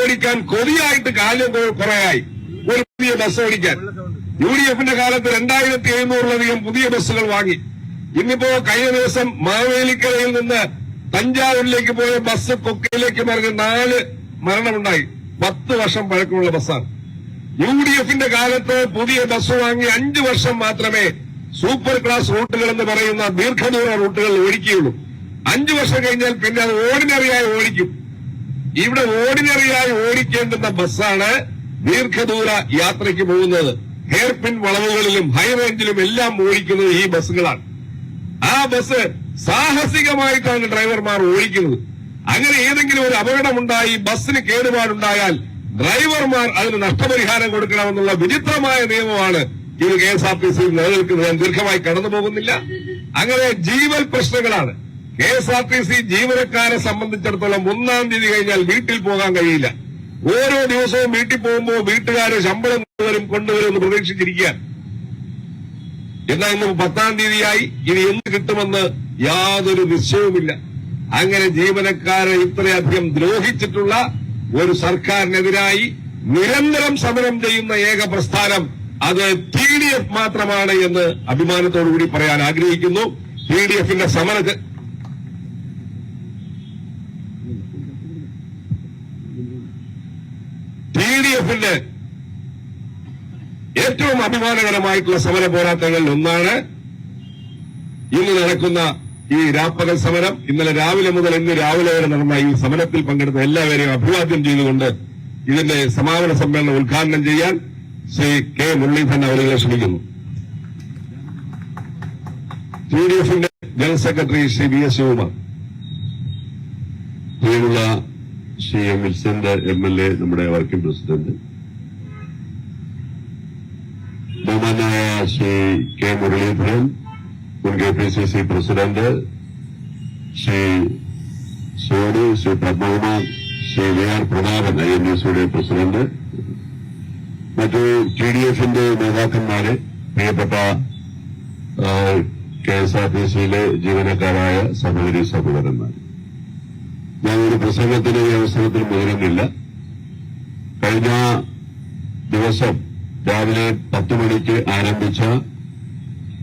ഓടിക്കാൻ കൊതിയായിട്ട് കാലം കുറയായി. ഒരു പുതിയ ബസ് ഓടിക്കാൻ. യു ഡി എഫിന്റെ കാലത്ത് രണ്ടായിരത്തി എഴുന്നൂറിലധികം പുതിയ ബസ്സുകൾ വാങ്ങി. ഇന്നിപ്പോ കഴിഞ്ഞ ദിവസം മാവേലിക്കരയിൽ നിന്ന് തഞ്ചാവൂരിലേക്ക് പോയ ബസ് കൊക്കയിലേക്ക് മറിഞ്ഞ് നാല് മരണമുണ്ടായി. പത്ത് വർഷം പഴക്കമുള്ള ബസ്സാണ് യു ഡി എഫിന്റെ കാലത്ത് പുതിയ ബസ് വാങ്ങി അഞ്ചു വർഷം മാത്രമേ സൂപ്പർ ക്ലാസ് റൂട്ടുകൾ എന്ന് പറയുന്ന ദീർഘദൂര റൂട്ടുകൾ ഓടിക്കുകയുള്ളൂ. അഞ്ചു വർഷം കഴിഞ്ഞാൽ പിന്നെ അത് ഓർഡിനറിയായി ഓടിക്കും. ഇവിടെ ഓർഡിനറിയായി ഓടിക്കേണ്ടുന്ന ബസ്സാണ് ദീർഘദൂര യാത്രയ്ക്ക് പോകുന്നത്. ഹെയർപിൻ വളവുകളിലും ഹൈ റേഞ്ചിലും എല്ലാം ഓടിക്കുന്നത് ഈ ബസ്സുകളാണ്. ആ ബസ് സാഹസികമായിട്ടാണ് ഡ്രൈവർമാർ ഓടിക്കുന്നത്. അങ്ങനെ ഏതെങ്കിലും ഒരു അപകടമുണ്ടായി ബസ്സിന് കേടുപാടുണ്ടായാൽ ഡ്രൈവർമാർ അതിന് നഷ്ടപരിഹാരം കൊടുക്കണമെന്നുള്ള വിചിത്രമായ നിയമമാണ് ഇത് കെ എസ് ആർ ടി സിയിൽ നിലനിൽക്കുന്നത്. ഞാൻ ദീർഘമായി കടന്നു പോകുന്നില്ല അങ്ങനെ ജീവൽ പ്രശ്നങ്ങളാണ്. K S R T C ജീവനക്കാരെ സംബന്ധിച്ചിടത്തോളം ഒന്നാം തീയതി കഴിഞ്ഞാൽ വീട്ടിൽ പോകാൻ കഴിയില്ല. ഓരോ ദിവസവും വീട്ടിൽ പോകുമ്പോൾ വീട്ടുകാരെ ശമ്പളം കൊണ്ടുവരും കൊണ്ടുവരും എന്ന് പ്രതീക്ഷിച്ചിരിക്കുക എന്നാൽ ഇന്ന് പത്താം തീയതിയായി ഇനി എന്ത് കിട്ടുമെന്ന് യാതൊരു നിശ്ചയവുമില്ല. അങ്ങനെ ജീവനക്കാരെ ഇത്രയധികം ദ്രോഹിച്ചിട്ടുള്ള ഒരു സർക്കാരിനെതിരായി നിരന്തരം സമരം ചെയ്യുന്ന ഏക പ്രസ്ഥാനം അത് ടി ഡി എഫ് മാത്രമാണ് എന്ന് അഭിമാനത്തോടുകൂടി പറയാൻ ആഗ്രഹിക്കുന്നു. ടി ഡി എഫിന്റെ സമര ടി ഡി എഫിന്റെ ഏറ്റവും അഭിമാനകരമായിട്ടുള്ള സമര പോരാട്ടങ്ങളിൽ ഒന്നാണ് ഇന്ന് നടക്കുന്ന ഈ രാപ്പകൽ സമരം. ഇന്നലെ രാവിലെ മുതൽ ഇന്ന് രാവിലെ വരെ നടന്ന ഈ സമരത്തിൽ പങ്കെടുത്ത എല്ലാവരെയും അഭിവാദ്യം ചെയ്തുകൊണ്ട് ഇതിന്റെ സമാപന സമ്മേളനം ഉദ്ഘാടനം ചെയ്യാൻ ശ്രീ കെ മുരളീധരൻ അവരെ ക്ഷണിക്കുന്നു. യു ഡി എഫിന്റെ general secretary Shri B S Shivakumar. Shri M വിൽസന്റെ M L A നമ്മുടെ വർക്കിംഗ് പ്രസിഡന്റ്. ബഹുമാനായ ശ്രീ കെ മുരളീധരൻ മുൻ K P C C president Shri Soni Shri Padmakumar Shri V R Prathapan I N S യുടെ president. മറ്റു T D എഫിന്റെ നേതാക്കന്മാര് പ്രിയപ്പെട്ട K S R T സിയിലെ ജീവനക്കാരായ സഹോദരി സഹോദരന്മാർ ഞാൻ ഒരു പ്രസംഗത്തിന് ഈ അവസരത്തിൽ മുതിരുന്നില്ല കഴിഞ്ഞ ദിവസം രാവിലെ പത്ത് മണിക്ക് ആരംഭിച്ച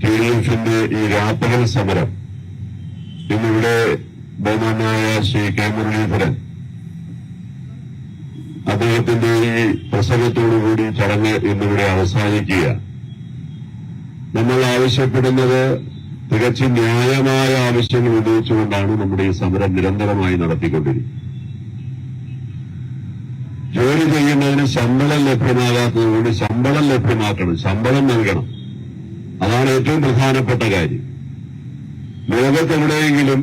ടി ഡി എഫിന്റെ ഈ രാപ്പകൽ സമരം ഇന്നിവിടെ ബഹുമാനായ ശ്രീ കെ മുരളീധരൻ അദ്ദേഹത്തിന്റെ ഈ പ്രസംഗത്തോടുകൂടി ചടങ്ങ് ഇന്നിവിടെ അവസാനിക്കുക നമ്മൾ ആവശ്യപ്പെടുന്നത് തികച്ചും ന്യായമായ ആവശ്യങ്ങൾ ഉന്നയിച്ചുകൊണ്ടാണ് നമ്മുടെ ഈ സമരം നിരന്തരമായി നടത്തിക്കൊണ്ടിരിക്കുന്നത്. ജോലി ചെയ്യുന്നതിന് ശമ്പളം ലഭ്യമാകാത്തതുകൊണ്ട് ശമ്പളം ലഭ്യമാക്കണം ശമ്പളം നൽകണം. അതാണ് ഏറ്റവും പ്രധാനപ്പെട്ട കാര്യം. ലോകത്തെവിടെയെങ്കിലും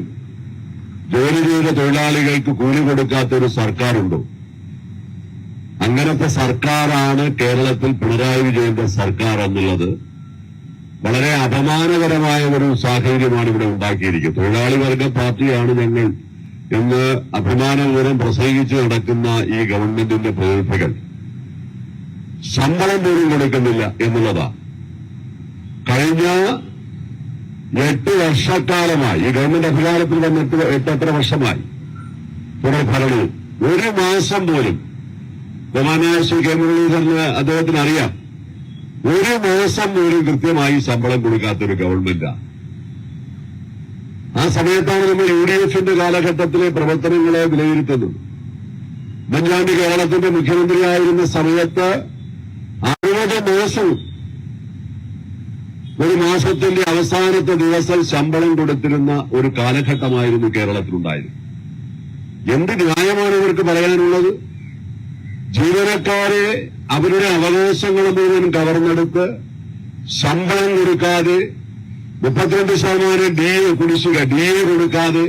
ജോലി ചെയ്ത തൊഴിലാളികൾക്ക് കൂലി കൊടുക്കാത്ത ഒരു സർക്കാരുണ്ടോ? അങ്ങനത്തെ സർക്കാരാണ് കേരളത്തിൽ പിണറായി വിജയന്റെ സർക്കാർ എന്നുള്ളത് വളരെ അപമാനകരമായ ഒരു സാഹചര്യമാണ് ഇവിടെ ഉണ്ടാക്കിയിരിക്കുന്നത്. തൊഴിലാളി വർഗ പാർട്ടിയാണ് ഞങ്ങൾ എന്ന് അഭിമാനപൂർവം പ്രസംഗിച്ചു നടക്കുന്ന ഈ ഗവൺമെന്റിന്റെ പ്രതിനിധികൾ ശമ്പളം പോലും കൊടുക്കുന്നില്ല എന്നുള്ളതാ. കഴിഞ്ഞ എട്ട് വർഷക്കാലമായി ഈ ഗവൺമെന്റ് അധികാരത്തിൽ വന്നിട്ട് എട്ടത്ര വർഷമായി തുടർഭരണവും ഒരു മാസം പോലും ബഹുമാനായ ശ്രീ അദ്ദേഹത്തിന് അറിയാം. ഒരു മാസം പോലും കൃത്യമായി ശമ്പളം കൊടുക്കാത്തൊരു ഗവൺമെന്റാണ് ആ സമയത്താണ് നമ്മൾ യു ഡി എഫിന്റെ കാലഘട്ടത്തിലെ പ്രവർത്തനങ്ങളെ വിലയിരുത്തുന്നത്. ഉമ്മൻചാണ്ടി കേരളത്തിന്റെ മുഖ്യമന്ത്രിയായിരുന്ന സമയത്ത് അറുപത് മാസവും ഒരു മാസത്തിന്റെ അവസാനത്തെ ദിവസം ശമ്പളം കൊടുത്തിരുന്ന ഒരു കാലഘട്ടമായിരുന്നു കേരളത്തിലുണ്ടായിരുന്നത്. എന്ത് ന്യായമാണ് ഇവർക്ക് പറയാനുള്ളത്? ജീവനക്കാരെ അവരുടെ അവകാശങ്ങൾ മുഴുവൻ കവർന്നെടുത്ത് ശമ്പളം കൊടുക്കാതെ മുപ്പത്തിരണ്ട് ശതമാനം ഡി എ കുടിശ്ശിക ഡി എ കൊടുക്കാതെ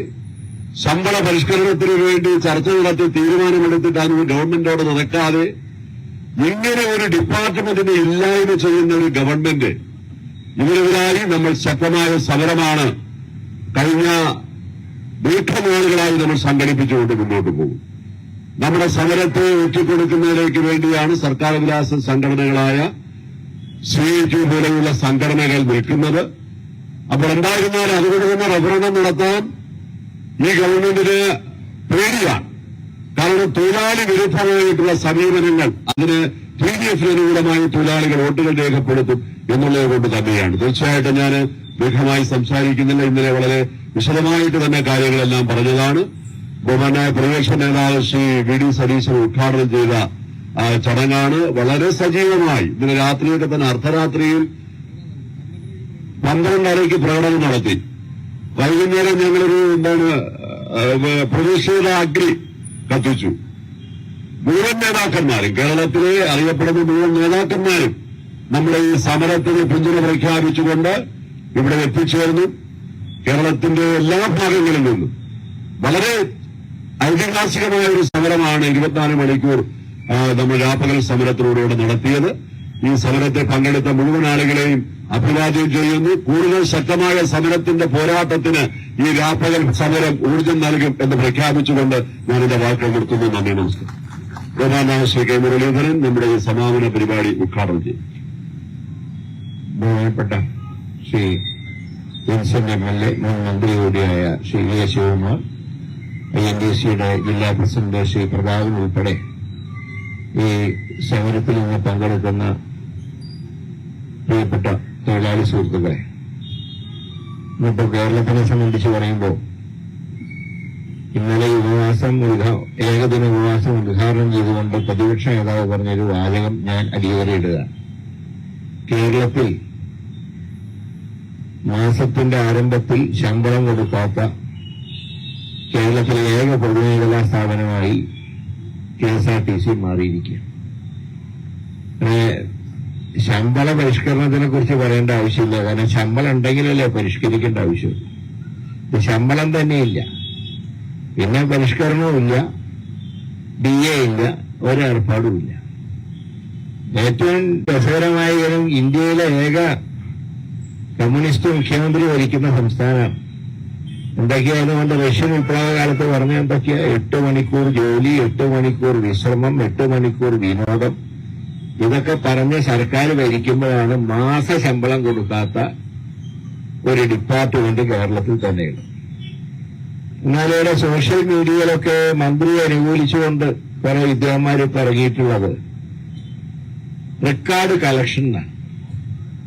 ശമ്പള പരിഷ്കരണത്തിന് വേണ്ടി ചർച്ച നടത്തി തീരുമാനമെടുത്തിട്ട് അതിന് ഗവൺമെന്റോട് നടക്കാതെ ഇങ്ങനെ ഒരു ഡിപ്പാർട്ട്മെന്റിനെ ഇല്ലായ്മ ചെയ്യുന്ന ഒരു ഗവൺമെന്റ് ഇതിനെതിരായി നമ്മൾ ശക്തമായ സമരമാണ്. കഴിഞ്ഞ ദീർഘനാളുകളായി നമ്മൾ സംഘടിപ്പിച്ചുകൊണ്ട് മുന്നോട്ട് പോകും. നമ്മുടെ സമരത്തെ ഒറ്റിക്കൊടുക്കുന്നതിലേക്ക് വേണ്ടിയാണ് സർക്കാർ വിലാസ സംഘടനകളായ സി ടി പോലെയുള്ള സംഘടനകൾ നിൽക്കുന്നത്. അപ്പോൾ എന്തായിരുന്നാൽ അതുകൊണ്ട് തന്നെ റഫറണ്ടം നടത്താൻ ഈ ഗവൺമെന്റിന് പേടിയാണ്. കാരണം തൊഴിലാളി വിരുദ്ധമായിട്ടുള്ള സമീപനങ്ങൾ അതിന് പി ഡി എഫിന് അനുകൂലമായി തൊഴിലാളികൾ വോട്ടുകൾ രേഖപ്പെടുത്തും എന്നുള്ളത് കൊണ്ട് തന്നെയാണ്. തീർച്ചയായിട്ടും ഞാൻ ദീർഘമായി സംസാരിക്കുന്നില്ല. ഇന്നലെ വളരെ വിശദമായിട്ട് തന്നെ കാര്യങ്ങളെല്ലാം പറഞ്ഞതാണ്. ബഹുമാനായ പ്രതിപക്ഷ നേതാവ് ശ്രീ വി ഡി സതീശൻ ഉദ്ഘാടനം ചെയ്ത ചടങ്ങാണ് വളരെ സജീവമായി. ഇന്നലെ രാത്രിയൊക്കെ തന്നെ അർദ്ധരാത്രിയിൽ പന്ത്രണ്ടരയ്ക്ക് പ്രകടനം നടത്തി. വൈകുന്നേരം ഞങ്ങളൊരു എന്താണ് പ്രതിഷേധ അഗ്നി കത്തിച്ചു. മുഴുവൻ നേതാക്കന്മാരും കേരളത്തിലെ അറിയപ്പെടുന്ന മുഴുവൻ നേതാക്കന്മാരും നമ്മുടെ ഈ സമരത്തിന് പിന്തുണ പ്രഖ്യാപിച്ചുകൊണ്ട് ഇവിടെ എത്തിച്ചേർന്നു. കേരളത്തിന്റെ എല്ലാ ഭാഗങ്ങളിൽ നിന്നും വളരെ ഐതിഹാസികമായ ഒരു സമരമാണ് ഇരുപത്തിനാല് മണിക്കൂർ നമ്മൾ രാപ്പകൽ സമരത്തിലൂടെ നടത്തിയത്. ഈ സമരത്തെ പങ്കെടുത്ത മുഴുവൻ ആളുകളെയും അഭിവാദ്യം ചെയ്യുന്നു. കൂടുതൽ ശക്തമായ സമരത്തിന്റെ പോരാട്ടത്തിന് ഈ രാപ്പകൽ സമരം ഊർജം നൽകും എന്ന് പ്രഖ്യാപിച്ചുകൊണ്ട് ഞാൻ എന്റെ വാക്കുകൾ നിർത്തുന്നു. നന്ദി നമസ്കാരം. ബഹുമാനായ ശ്രീ കെ മുരളീധരൻ നമ്മുടെ ഈ സമാപന പരിപാടി ഉദ്ഘാടനം ചെയ്യും. ബഹുമാനപ്പെട്ട Shri Vincent M L A മുൻ മന്ത്രി കൂടിയായ Shri V Shivakumar I N D സിയുടെ ജില്ലാ പ്രസിഡന്റ് ശ്രീ പ്രതാപൻ ഉൾപ്പെടെ ഈ സമരത്തിൽ നിന്ന് പങ്കെടുക്കുന്ന പ്രിയപ്പെട്ട തൊഴിലാളി സുഹൃത്തുക്കളെ ഇന്നിപ്പോ കേരളത്തിനെ സംബന്ധിച്ച് പറയുമ്പോൾ ഇന്നലെ ഉപവാസം ഏകദിന ഉപവാസം ഉദ്ഘാടനം ചെയ്തുകൊണ്ട് പ്രതിപക്ഷ നേതാവ് പറഞ്ഞൊരു വാചകം ഞാൻ അടിയേറിയിടുക കേരളത്തിൽ മാസത്തിന്റെ ആരംഭത്തിൽ ശമ്പളം കൊടുക്കാത്ത കേരളത്തിലെ ഏക പൊതുമേഖലാ സ്ഥാപനമായി K S R T C മാറിയിരിക്കുക ശമ്പള പരിഷ്കരണത്തിനെ കുറിച്ച് പറയേണ്ട ആവശ്യമില്ല. കാരണം ശമ്പളം ഉണ്ടെങ്കിലല്ലേ പരിഷ്കരിക്കേണ്ട ആവശ്യം. ശമ്പളം തന്നെയില്ല. പിന്നെ പരിഷ്കരണവും പരിഷ്കരണവുമില്ല ഡി എ ഇല്ല. ഒരേർപ്പാടുമില്ല ഏറ്റവും രസകരമായ ഇന്ത്യയിലെ ഏക കമ്മ്യൂണിസ്റ്റ് മുഖ്യമന്ത്രി ഭരിക്കുന്ന സംസ്ഥാനമാണ്. എന്തൊക്കെയായതുകൊണ്ട് റഷ്യൻ വിപ്ലവ കാലത്ത് പറഞ്ഞ എന്തൊക്കെയാ? എട്ട് മണിക്കൂർ ജോലി എട്ട് മണിക്കൂർ വിശ്രമം എട്ട് മണിക്കൂർ വിനോദം. ഇതൊക്കെ പറഞ്ഞ് സർക്കാർ ഭരിക്കുമ്പോഴാണ് മാസ ശമ്പളം കൊടുക്കാത്ത ഒരു ഡിപ്പാർട്ട്മെന്റ് കേരളത്തിൽ തന്നെയുണ്ട് എന്നാലിവിടെ സോഷ്യൽ മീഡിയയിലൊക്കെ മന്ത്രി അനുകൂലിച്ചുകൊണ്ട് കുറെ വിദ്വാന്മാർ പറഞ്ഞിട്ടുള്ളത് റെക്കോർഡ് കളക്ഷൻ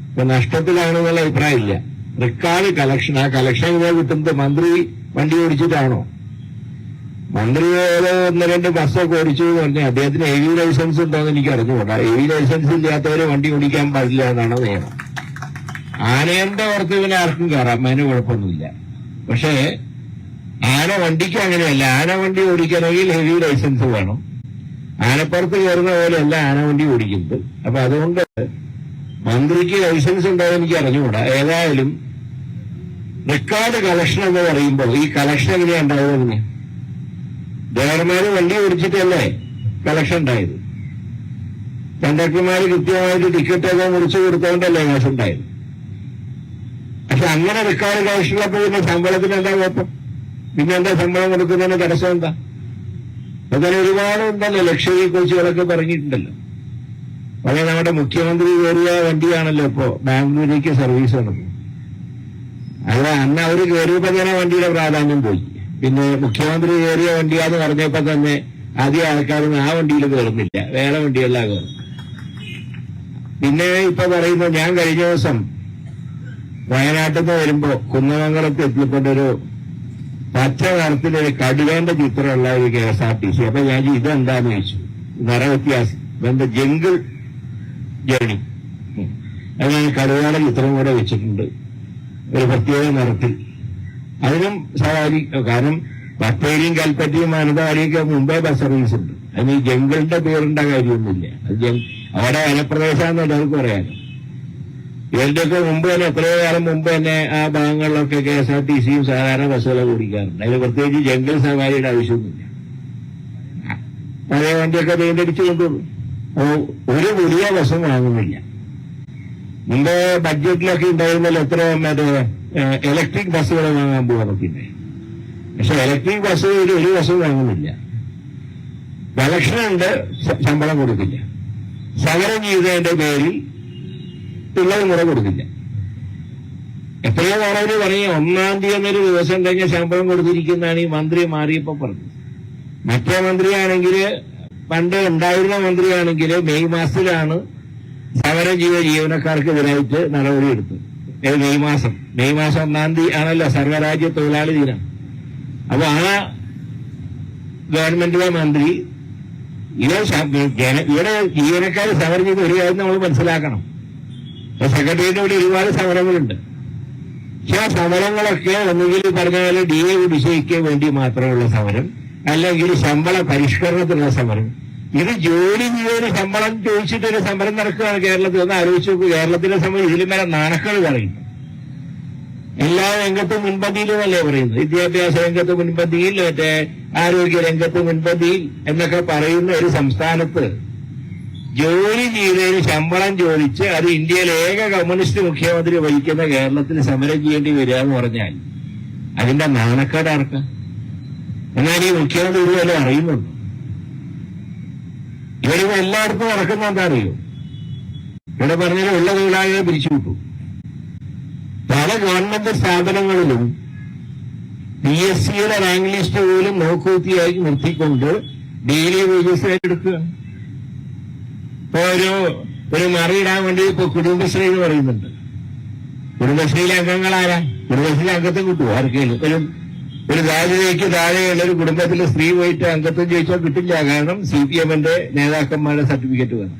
ഇപ്പൊ നഷ്ടത്തിലാണെന്നുള്ള അഭിപ്രായമില്ല. റെക്കോർഡ് കളക്ഷൻ ആ കളക്ഷൻ ഇവിടെ കിട്ടുന്നത് മന്ത്രി വണ്ടി ഓടിച്ചിട്ടാണോ? മന്ത്രി ഏതോ ഒന്ന് രണ്ട് ബസ്സൊക്കെ ഓടിച്ചു എന്ന് പറഞ്ഞാൽ അദ്ദേഹത്തിന് എ വി ലൈസൻസ് ഉണ്ടോന്ന് എനിക്ക് അറിഞ്ഞുകൂടാ. എ വി ലൈസൻസ് ഇല്ലാത്തവരെ വണ്ടി ഓടിക്കാൻ പാടില്ല എന്നാണ് നിയമം ആനയന്റെ ഓർത്ത് പിന്നെ ആർക്കും കയറാം. അതിന് കുഴപ്പമൊന്നുമില്ല. പക്ഷേ ആന വണ്ടിക്ക് അങ്ങനെയല്ല. ആന വണ്ടി ഓടിക്കണമെങ്കിൽ ഹെവി ലൈസൻസ് വേണം. ആനപ്പുറത്ത് കയറുന്ന പോലെയല്ല ആന വണ്ടി ഓടിക്കുന്നത്. അപ്പൊ അതുകൊണ്ട് മന്ത്രിക്ക് ലൈസൻസ് ഉണ്ടോ എന്ന് എനിക്ക് അറിഞ്ഞുകൂടാ. ഏതായാലും റെക്കോർഡ് കളക്ഷൻ എന്ന് പറയുമ്പോൾ ഈ കളക്ഷൻ എങ്ങനെയാ ഉണ്ടായതെന്ന് ഡ്രൈവർമാര് വണ്ടി ഓടിച്ചിട്ടല്ലേ കളക്ഷൻ ഉണ്ടായത്? കണ്ടക്ടർമാര് കൃത്യമായിട്ട് ടിക്കറ്റ് ഒക്കെ മുറിച്ചു കൊടുത്തോണ്ടല്ലേ കളക്ഷൻ ഉണ്ടായത്? പക്ഷെ അങ്ങനെ റെക്കോർഡ് ഉള്ളപ്പോ പിന്നെ ശമ്പളത്തിന് എന്താ കുഴപ്പം? പിന്നെ എന്താ ശമ്പളം കൊടുക്കുന്നതിന് തടസ്സം എന്താ? അങ്ങനെ ഒരുപാട് ഉണ്ടല്ലോ ലക്ഷറി കോച്ചുകളൊക്കെ പറഞ്ഞിട്ടുണ്ടല്ലോ. പഴയ നമ്മുടെ മുഖ്യമന്ത്രി കയറിയ വണ്ടിയാണല്ലോ ഇപ്പോ ബാംഗ്ലൂരേക്ക് സർവീസ് നടക്കുന്നത് അവിടെ അന്ന് അവർ കയറിയപ്പോ തന്നെ വണ്ടിയുടെ പ്രാധാന്യം പോയി. പിന്നെ മുഖ്യമന്ത്രി കയറിയ വണ്ടിയാന്ന് പറഞ്ഞപ്പോ തന്നെ ആദ്യ ആൾക്കാരൊന്നും ആ വണ്ടിയിൽ കയറുന്നില്ല. വേറെ വണ്ടികളിലാ കയറും പിന്നെ ഇപ്പൊ പറയുന്നു ഞാൻ കഴിഞ്ഞ ദിവസം വയനാട്ടിൽ നിന്ന് വരുമ്പോ കുന്നമംഗലത്ത് ഒരു പച്ച നിറത്തിലൊരു കടുവേന്റെ ചിത്രമുള്ള ഒരു K S R T C. അപ്പൊ ഞാൻ ഇതെന്താന്ന് ചോദിച്ചു? നിറ വ്യത്യാസം. എന്റെ ജംഗിൾ ജേണി. അത് ഞാൻ കടുവേന്റെ ചിത്രം കൂടെ വെച്ചിട്ടുണ്ട്. ഒരു പ്രത്യേക നിറത്തിൽ. അതിനും സവാരി കാരണം ബത്തേരിയും കൽപ്പറ്റയും മാനന്തവാടിയൊക്കെ മുംബൈ ബസ് സർവീസ് ഉണ്ട്. അതിന് ഈ ജംഗിളിന്റെ പേരിന്റെ കാര്യമൊന്നുമില്ല. അത് അവിടെ വനപ്രദേശമാണെന്ന് എല്ലാവർക്കും പറയാനും ഇതിന്റെയൊക്കെ മുമ്പ് തന്നെ എത്രയോ കാലം മുമ്പ് തന്നെ ആ ഭാഗങ്ങളിലൊക്കെ കെ എസ് ആർ ടി സിയും സാധാരണ ബസ്സുകളൊക്കെ ഓടിക്കാറുണ്ട്. അതിന് പ്രത്യേകിച്ച് ജംഗിൾ സവാരിയുടെ ആവശ്യമൊന്നുമില്ല. പഴയ വണ്ടിയൊക്കെ പെയിന്റ് അടിച്ചു കൊണ്ടുള്ളൂ അപ്പോ ഒരു പുതിയ ബസ്സും വാങ്ങുന്നില്ല. മുമ്പ് ബഡ്ജറ്റിലൊക്കെ ഉണ്ടായിരുന്നല്ലോ എത്ര മറ്റേ ഇലക്ട്രിക് ബസ്സുകൾ വാങ്ങാൻ പോകാനൊക്കെ പക്ഷെ ഇലക്ട്രിക് ബസ് ഒരു ഒരു ബസ്സും വാങ്ങുന്നില്ല. കളക്ഷൻ ശമ്പളം കൊടുക്കില്ല. സമരം ചെയ്തതിന്റെ പേരിൽ പിള്ളേർ മുറ കൊടുക്കില്ല. എത്രയോ തവണ പറയും ഒന്നാം തീയതി എന്നൊരു ദിവസം കഴിഞ്ഞ ശമ്പളം കൊടുത്തിരിക്കുന്നതാണ് ഈ മന്ത്രി മാറിയപ്പോ പറഞ്ഞത്. മറ്റേ മന്ത്രിയാണെങ്കിൽ പണ്ട് ഉണ്ടായിരുന്ന മന്ത്രിയാണെങ്കിൽ മെയ് മാസത്തിലാണ് സമരം ജീവനക്കാർക്ക് ജീവനക്കാർക്കെതിരായിട്ട് നടപടിയെടുത്തു മെയ് മാസം? മെയ് മാസം ഒന്നാം തീയതി ആണല്ലോ സർവരാജ്യ തൊഴിലാളി ദിനം. അപ്പൊ ആ ഗവൺമെന്റിലെ മന്ത്രി ഇവർ ഇവിടെ ജീവനക്കാർ സമരം ചെയ്ത് ഒരു കാര്യം നമ്മൾ മനസ്സിലാക്കണം. സെക്രട്ടേറിയറ്റ് ഇവിടെ ഒരുപാട് സമരങ്ങളുണ്ട് പക്ഷെ ആ സമരങ്ങളൊക്കെ ഒന്നുകിൽ പറഞ്ഞ പോലെ ഡി എ വിഷയിക്കാൻ വേണ്ടി മാത്രമുള്ള സമരം അല്ലെങ്കിൽ ശമ്പള പരിഷ്കരണത്തിനുള്ള സമരം ഇത് ജോലി ചെയ്തൊരു ശമ്പളം ചോദിച്ചിട്ട് ഒരു സമരം നടക്കുകയാണ് കേരളത്തിൽ. ഒന്ന് ആലോചിച്ച് നോക്കൂ കേരളത്തിലെ സമയം ഇതിലും വരെ നാണക്കൾ പറയും. എല്ലാ രംഗത്തും മുൻപന്തിയിലുമല്ലേ പറയുന്നത്? വിദ്യാഭ്യാസ രംഗത്ത് മുൻപന്തിയിൽ മറ്റേ ആരോഗ്യ രംഗത്ത് മുൻപന്തിയിൽ എന്നൊക്കെ പറയുന്ന ഒരു സംസ്ഥാനത്ത് ജോലി ചെയ്തതിന് ശമ്പളം ചോദിച്ച് അത് ഇന്ത്യയിലെ ഏക കമ്മ്യൂണിസ്റ്റ് മുഖ്യമന്ത്രി വഹിക്കുന്ന കേരളത്തിൽ സമരം ചെയ്യേണ്ടി വരിക എന്ന് പറഞ്ഞാൽ അതിന്റെ നാണക്കേട് എന്നാൽ ഈ മുഖ്യമന്ത്രി ഇതുവരെ അറിയുന്നുണ്ട്? ഇവരിപ്പോ എല്ലായിടത്തും നടക്കുന്ന എന്താ അറിയോ ഇവിടെ പറഞ്ഞാൽ ഉള്ള തൊഴിലാളികളെ പിരിച്ചുവിട്ടു പല ഗവൺമെന്റ് സ്ഥാപനങ്ങളിലും പി എസ് സിയുടെ റാങ്ക് ലിസ്റ്റ് പോലും നോക്കൂത്തിയായി നിർത്തിക്കൊണ്ട് ഡെയിലി വേജസ് എടുക്കുകയാണ് ഇപ്പൊ ഒരു ഒരു മറിയിടാൻ വേണ്ടി ഇപ്പൊ കുടുംബശ്രീ എന്ന് പറയുന്നുണ്ട്. കുടുംബശ്രീയിലെ അംഗങ്ങൾ ആരാ കുടുംബശ്രീ അംഗത്വം കിട്ടുമോ ആർക്കെങ്കിലും ഒരു ഒരു താഴെയുള്ള ഒരു കുടുംബത്തിലെ സ്ത്രീ പോയിട്ട് അംഗത്വം ചോദിച്ചാൽ കിട്ടില്ല. കാരണം സി പി എമ്മിന്റെ നേതാക്കന്മാരുടെ സർട്ടിഫിക്കറ്റ് വേണം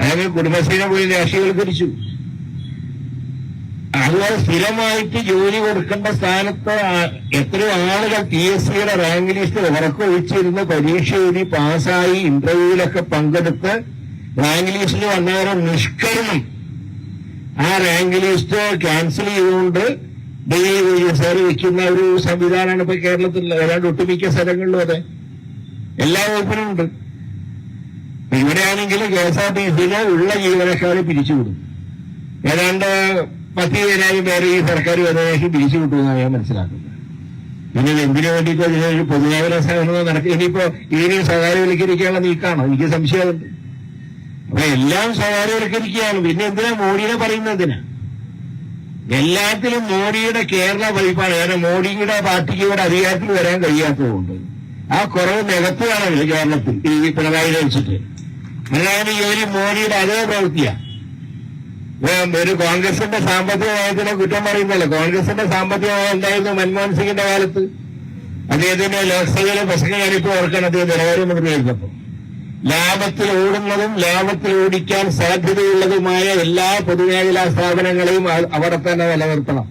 അല്ലെങ്കിൽ കുടുംബശ്രീനെ പോയി രാഷ്ട്രീയവൽക്കരിച്ചു. അതുപോലെ സ്ഥിരമായിട്ട് ജോലി കൊടുക്കേണ്ട സ്ഥാനത്ത് എത്രയോ ആളുകൾ പി എസ് സിയുടെ റാങ്ക് ലിസ്റ്റ് ഉറക്കൊഴിച്ചിരുന്ന് പരീക്ഷ എഴുതി പാസ്സായി ഇന്റർവ്യൂവിലൊക്കെ പങ്കെടുത്ത് റാങ്ക് ലിസ്റ്റിൽ വന്നവരെ നിഷ്കരണം. ആ റാങ്ക് ലിസ്റ്റ് ക്യാൻസൽ ചെയ്തുകൊണ്ട് വേജസ് വെക്കുന്ന ഒരു സംവിധാനമാണ് ഇപ്പൊ കേരളത്തിൽ ഏതാണ്ട് ഒട്ടുമിക്ക സ്ഥലങ്ങളിലും അതെ. എല്ലാ വകുപ്പിലും ഉണ്ട്. ഇവിടെയാണെങ്കിൽ കെ എസ് ആർ ടി സിയിലെ ഉള്ള ജീവനക്കാരെ പിരിച്ചുവിടും. ഏതാണ്ട് പത്ത് പത്തിരുപതിനായിരം പേര് ഈ സർക്കാർ വേദനയാക്കി പിരിച്ചു എന്നാണ് ഞാൻ മനസ്സിലാക്കുന്നത്. പിന്നെ എന്തിനു വേണ്ടിയിട്ട് ഇതിനൊരു പൊതുമേഖലാ സേവനം നടക്കും ഇനിയിപ്പോ ഇതിനും സ്വകാര്യവൽക്കരിക്കാനുള്ള നീക്കാണോ? എനിക്ക് സംശയമുണ്ട്. അപ്പൊ എല്ലാം സ്വകാര്യവൽക്കരിക്കുകയാണ്. പിന്നെ എന്തിനാ മോഡിയെ പറയുന്നതിനാ എല്ലാത്തിലും മോഡിയുടെ കേരള വൈപ്പാണ് കാരണം മോഡിയുടെ പാർട്ടിക്ക് ഇവിടെ അധികാരത്തിൽ വരാൻ കഴിയാത്തതുകൊണ്ട്. ആ കുറവ് നികത്തുകയാണല്ലോ കേരളത്തിൽ. ഈ പിണറായി വെച്ചിട്ട് പിണറായി ഒരു മോഡിയുടെ അതേ പ്രവൃത്തിയാണ് ഒരു കോൺഗ്രസിന്റെ സാമ്പത്തിക നയത്തിനെ കുറ്റം പറയുന്നല്ലോ കോൺഗ്രസിന്റെ സാമ്പത്തിക നയം എന്തായിരുന്നു മൻമോഹൻ സിംഗിന്റെ കാലത്ത്? അദ്ദേഹത്തിന്റെ ലോക്സഭയിലെ പ്രസംഗം ഞാനിപ്പോ ഓർക്കാൻ അദ്ദേഹം നിലവാരം മന്ത്രിയായിരുന്നപ്പോ ലാഭത്തിൽ ഓടുന്നതും ലാഭത്തിൽ ഓടിക്കാൻ സാധ്യതയുള്ളതുമായ എല്ലാ പൊതുമേഖലാ സ്ഥാപനങ്ങളെയും അവിടെ തന്നെ നിലനിർത്തണം.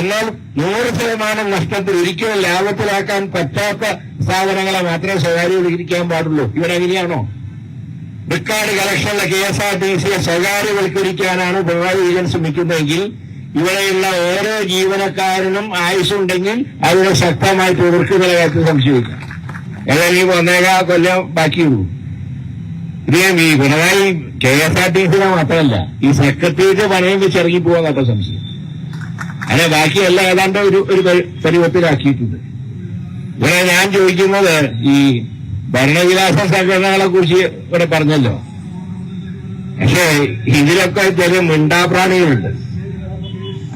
എന്നാൽ നൂറ് ശതമാനം നഷ്ടത്തിൽ ഒരിക്കലും ലാഭത്തിലാക്കാൻ പറ്റാത്ത സ്ഥാപനങ്ങളെ മാത്രമേ സ്വകാര്യവൽക്കരിക്കാൻ പാടുള്ളൂ. ഇവിടെ എങ്ങനെയാണോ? റിക്കാർഡ് കളക്ഷനിലെ കെ എസ് ആർ ടി സിയെ സ്വകാര്യവൽക്കരിക്കാനാണ് പിണറായി വിജയൻ ശ്രമിക്കുന്നതെങ്കിൽ ഇവിടെയുള്ള ഓരോ ജീവനക്കാരനും ആയുസുണ്ടെങ്കിൽ അതിനെ ശക്തമായി എതിർക്കുന്നതിനകത്ത് സംശയിക്കാം. ഏതായാലും ഈ ഒന്നേകാ കൊല്ലം ബാക്കിയുള്ളൂ ഇദ്ദേഹം ഈ Pinarayi K S R T സിയുടെ മാത്രമല്ല ഈ സെക്രട്ടേറിയറ്റ് പണയം വെച്ച് ഇറങ്ങി പോകാൻ കേട്ടോ സംശയം അതിനെ ബാക്കിയല്ല ഏതാണ്ട് ഒരു ഒരു പരിവത്തിലാക്കിയിട്ടുണ്ട്. ഇവിടെ ഞാൻ ചോദിക്കുന്നത് ഈ ഭരണവിലാസ സംഘടനകളെ കുറിച്ച് ഇവിടെ പറഞ്ഞല്ലോ. പക്ഷേ ഇതിലൊക്കെ ചില മിണ്ടാപ്രാണികളുണ്ട്.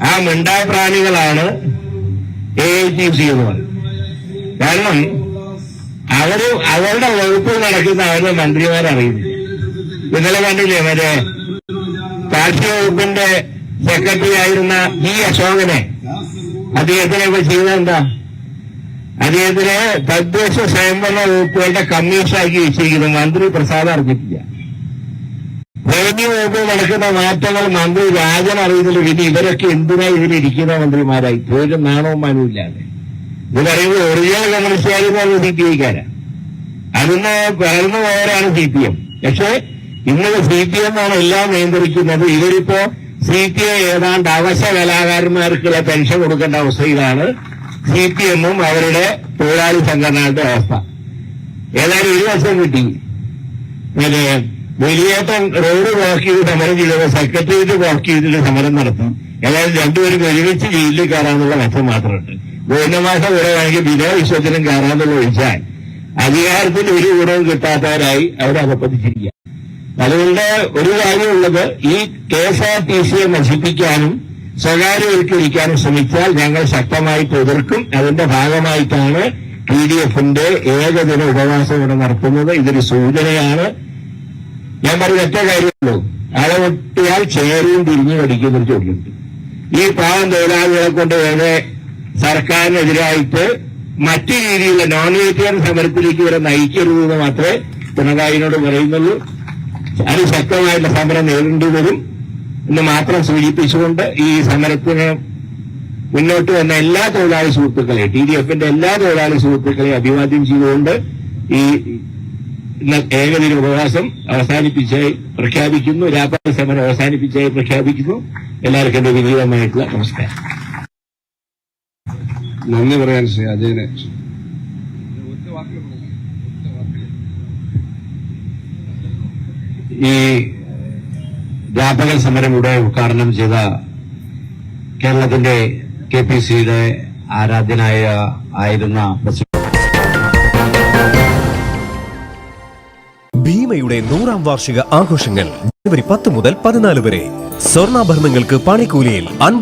ആ മിണ്ടാപ്രാണികളാണ് എ ഐ ടി സി എന്ന് പറയുന്നത്. കാരണം അവർ അവരുടെ വകുപ്പ് നടക്കുന്ന അവരുടെ മന്ത്രിമാരറിയുന്നു ഇന്നലെ കണ്ടില്ലേ മറ്റേ കാർഷിക വകുപ്പിന്റെ സെക്രട്ടറി ആയിരുന്ന ഇ അശോകനെ? അദ്ദേഹത്തിനെ ഇപ്പൊ ചെയ്തെന്താ അദ്ദേഹത്തിന് തദ്ദേശ സ്വയംഭരണ വകുപ്പുകളുടെ കമ്മീഷനാക്കി വെച്ചിരിക്കുന്നു. മന്ത്രി പ്രസാദ് അറിഞ്ഞിട്ടില്ല. റവന്യൂ വകുപ്പിൽ നടക്കുന്ന മാറ്റങ്ങൾ മന്ത്രി രാജൻ അറിയുന്നില്ല പിന്നെ ഇവരൊക്കെ എന്തിനാ ഇതിലിരിക്കുന്ന മന്ത്രിമാരായി? ഒരു നാണവും മാനവും ഇല്ലാതെ ഇത് പറയുന്നത് ഒറിജിനൽ കമ്മ്യൂണിസ്റ്റുകാർ എന്ന് പറയുന്നത് സി പി ഐക്കാരാണ് അതിന്ന് വളർന്നു പോയവരാണ് സി പി എം പക്ഷേ ഇന്നത് സി പി എം ആണ് എല്ലാം നിയന്ത്രിക്കുന്നത്. ഇവരിപ്പോ സി പി ഐ ഏതാണ്ട് അവശ കലാകാരന്മാർക്കുള്ള പെൻഷൻ കൊടുക്കേണ്ട അവസ്ഥയിലാണ് സി പി എമ്മും അവരുടെ തൊഴിലാളി സംഘടനകളുടെ അവസ്ഥ. ഏതായാലും ഒരു വർഷം കിട്ടി. പിന്നെ വലിയേട്ടൻ റോഡ് ബ്ലോക്ക് ചെയ്ത് സമരം ചെയ്തത് സെക്രട്ടേറിയറ്റ് ബ്ലോക്ക് ചെയ്തിട്ട് സമരം നടത്തും. ഏതായാലും രണ്ടുപേരും ഒരുമിച്ച് ജയിലിൽ കയറാനുള്ള വശം മാത്രമുണ്ട്. ഗോവിന്ദമാസ ഉറവാണെങ്കിൽ ബിനോവിശ്വത്തിനും കയറാമെന്നുള്ള ഒഴിച്ചാൽ അധികാരത്തിൽ ഒരു ഗുണവും കിട്ടാത്തവരായി അവർ അകപ്പതിച്ചിരിക്കുക അതുകൊണ്ട് ഒരു കാര്യമുള്ളത് ഈ കെ എസ് ആർ ടി സിയെ നശിപ്പിക്കാനും സ്വകാര്യവൽക്കരിക്കാനും ശ്രമിച്ചാൽ ഞങ്ങൾ ശക്തമായിട്ട് എതിർക്കും അതിന്റെ ഭാഗമായിട്ടാണ് ടി ഡി എഫിന്റെ ഏകദിന ഉപവാസം ഇവിടെ നടത്തുന്നത്. ഇതൊരു സൂചനയാണ്. ഞാൻ പറഞ്ഞ ഒറ്റ കാര്യമുള്ളൂ. അളവൊട്ടിയാൽ വെട്ടിയാൽ ചേരിയും തിരിഞ്ഞു കടിക്കുന്നൊരു ചൊല്ലുണ്ട് ഈ പാവം തൊഴിലാളികളെ കൊണ്ട് വേറെ സർക്കാരിനെതിരായിട്ട് മറ്റു രീതിയിലുള്ള നോൺ വെജിറ്റേറിയൻ സമരത്തിലേക്ക് ഇവരെ നയിക്കരുതെന്ന് മാത്രമേ പിണറായിനോട് പറയുന്നുള്ളൂ. അതിശക്തമായിട്ടുള്ള സമരം നേരിടേണ്ടി വരും എന്ന് മാത്രം സൂചിപ്പിച്ചുകൊണ്ട് ഈ സമരത്തിന് മുന്നോട്ട് വന്ന എല്ലാ തൊഴിലാളി സുഹൃത്തുക്കളെയും ടി ഡി എഫിന്റെ എല്ലാ തൊഴിലാളി സുഹൃത്തുക്കളെയും അഭിവാദ്യം ചെയ്തുകൊണ്ട് ഈ ഏകദിന ഉപവാസം അവസാനിപ്പിച്ചായി പ്രഖ്യാപിക്കുന്നു. രാപ്പാട് സമരം അവസാനിപ്പിച്ചായി പ്രഖ്യാപിക്കുന്നു. എല്ലാവർക്കും എന്റെ വിനീതമായിട്ടുള്ള നമസ്കാരം. നന്ദി പറയാൻ ശ്രീ അജയന്. ഈ വ്യാപക സമരം ഇവിടെ ഉദ്ഘാടനം ചെയ്ത കേരളത്തിന്റെ കെ പി സിയുടെ ആരാധ്യനായ ആയിരുന്ന ഭീമയുടെ നൂറാം വാർഷിക ആഘോഷങ്ങൾ ജനുവരി പത്ത് മുതൽ പതിനാല് വരെ സ്വർണാഭരണങ്ങൾക്ക് പണിക്കൂലിയിൽ അൻപത്